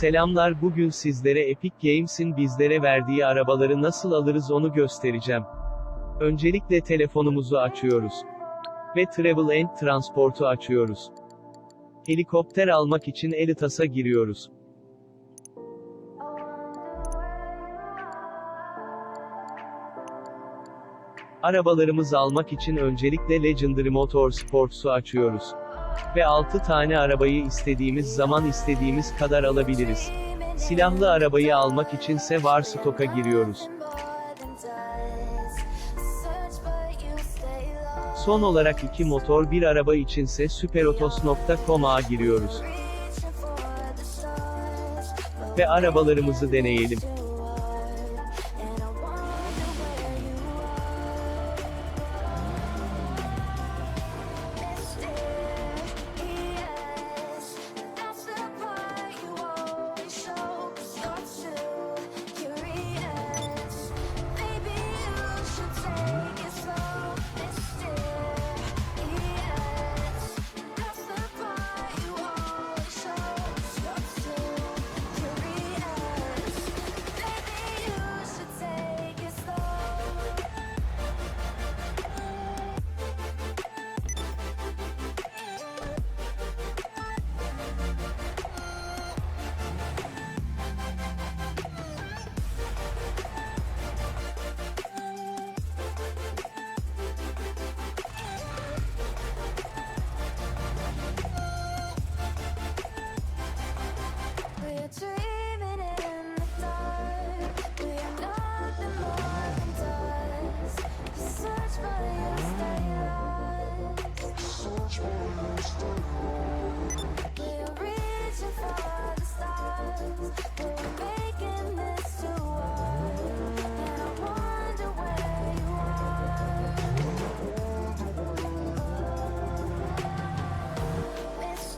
Selamlar bugün sizlere Epic Games'in bizlere verdiği arabaları nasıl alırız onu göstereceğim. Öncelikle telefonumuzu açıyoruz. Ve Travel and Transport'u açıyoruz. Helikopter almak için Elitas'a giriyoruz. Arabalarımızı almak için öncelikle Legendary Motorsports'u açıyoruz. Ve 6 tane arabayı istediğimiz zaman istediğimiz kadar alabiliriz. Silahlı arabayı almak içinse var stoka giriyoruz. Son olarak iki motor bir araba içinse superotos.com'a giriyoruz. Ve arabalarımızı deneyelim.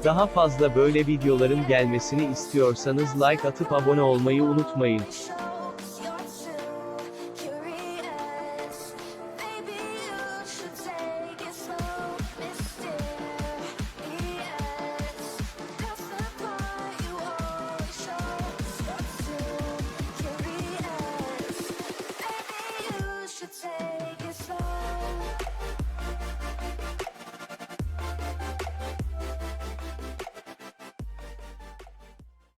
Daha fazla böyle videoların gelmesini istiyorsanız like atıp abone olmayı unutmayın.